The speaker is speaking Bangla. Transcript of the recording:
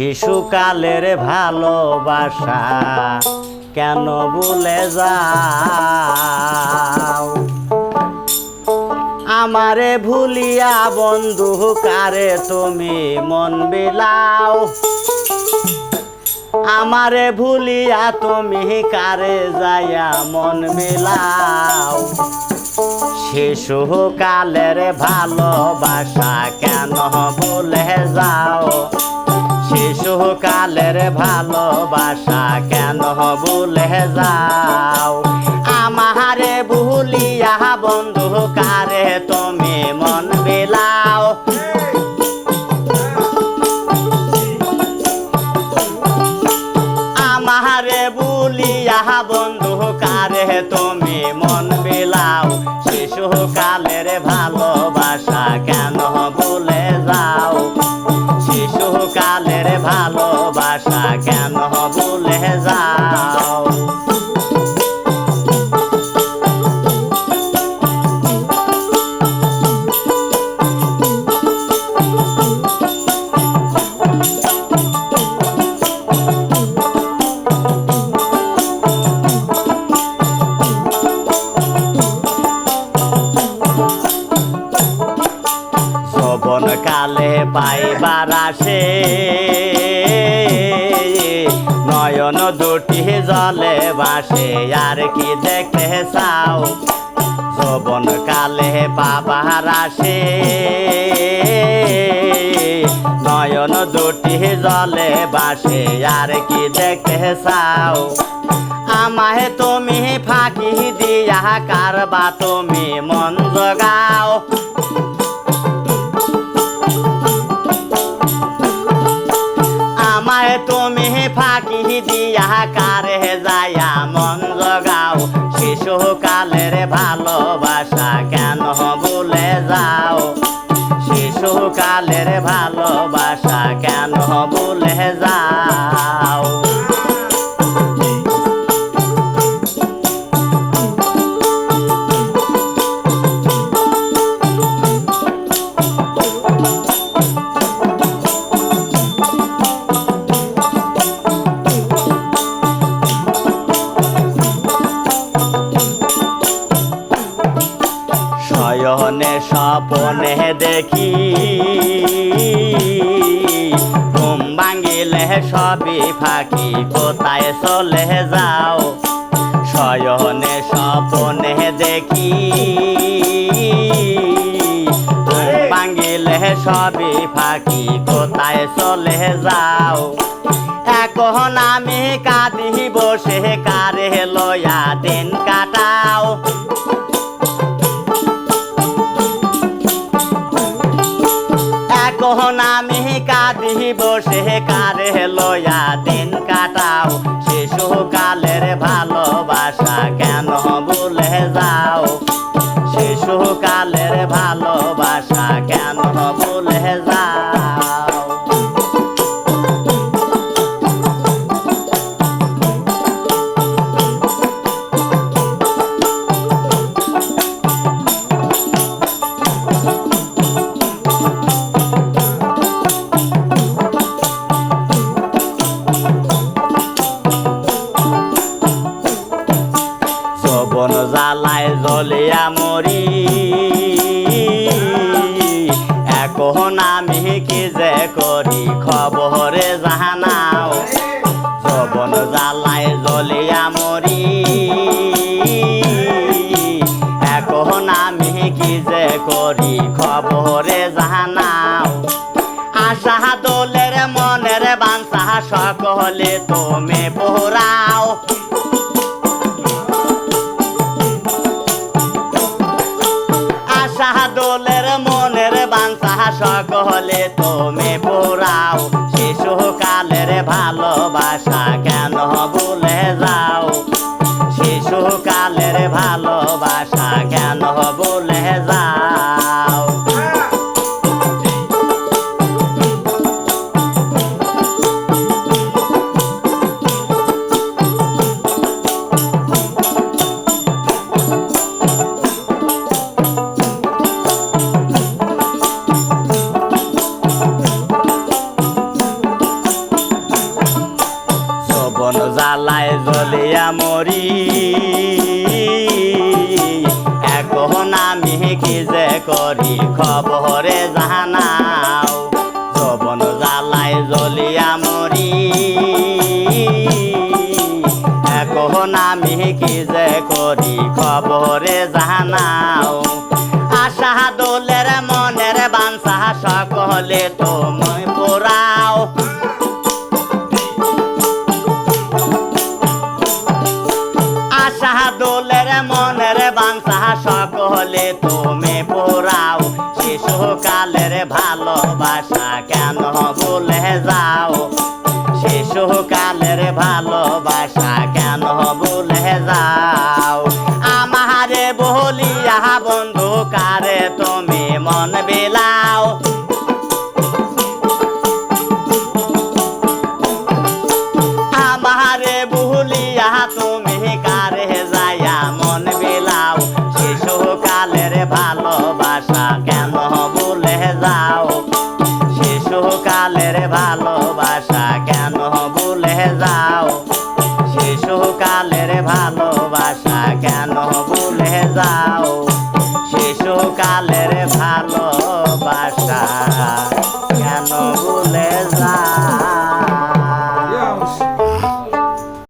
শিশুকালের ভালোবাসা কেন ভুলে যাও? আমারে ভুলিয়া বন্ধু, কারে তুমি মন বিলাও? আমারে ভুলিয়া তুমি কারে যাইয়া মন মিলাও শিশুকালের ভালোবাসা কেন ভুলে যাও? শিশুকালের ভালোবাসা কেন ভুলে যাও? আমারে ভুলিয়া বন্ধু, কারে তুমি মন বিলাও? আমারে বুলিয়া বন্ধু, কারে তুমি মন বিলাও? শিশুকালের ভালোবাসা কেন বলে যাও শ্রবণ কালে পাইবার আসে। নয়ন দুটি জলে বাসে আর কি দেখতে চাও? শ্রবণ কালে পাবার আসে। নয়ন দুটি জলে বাসে আর কি দেখতে চাও? আমাহে তুমি ফাঁকি দিয়া, কারবা তুমি মন জগাও। ফাঁকি হে যায়া মন জগাও। শিশুকালের ভালোবাসা কেন ভুলে যাও? শিশুকালের ভালোবাসা কেন ভুলে যাও? শয়নে স্বপনে দেখি। ঘুম ভাঙিলে সবই ফাঁকি, কোথায় চলে যাও? শয়নে, স্বপনে দেখি। ভাঙিলে সবই ফাঁকি, কোথায় চলে যাও? এখন আমি কাঁদি বসে কারে লয়া দিন কাটাও বসে কারে লয়া এখন আমি কি যে করি? খবরে জানাও শ্রবণ জ্বালায় জ্বলিয়া মরি। এখন আমি কি যে করি? খবরে জানাও আশা দোলের মনের বাঞ্ছা সকলে তুমি পোড়াও সকলে তুমি পুরাও শিশুকালের ভালোবাসা কেন ভুলে যাও? শিশুকালের ভালোবাসা কেন ভুলে যাও? আমি কি যে করি খবরে জানাও যবন জ্বালায় জ্বলিয়া মরি। এখন আমি কি যে করি খবরে জানাও আশা দোলের মনের বাঞ্ছা সকলে তুমি তুমি পোড়াও শিশুকালের ভালোবাসা কেন বলে যাও? শিশুকালের ভালোবাসা ভালোবাসা কেন ভুলে যাও? শিশুকালের ভালোবাসা কেন ভুলে যাও? শিশুকালের ভালোবাসা কেন ভুলে যাও? শিশুকালের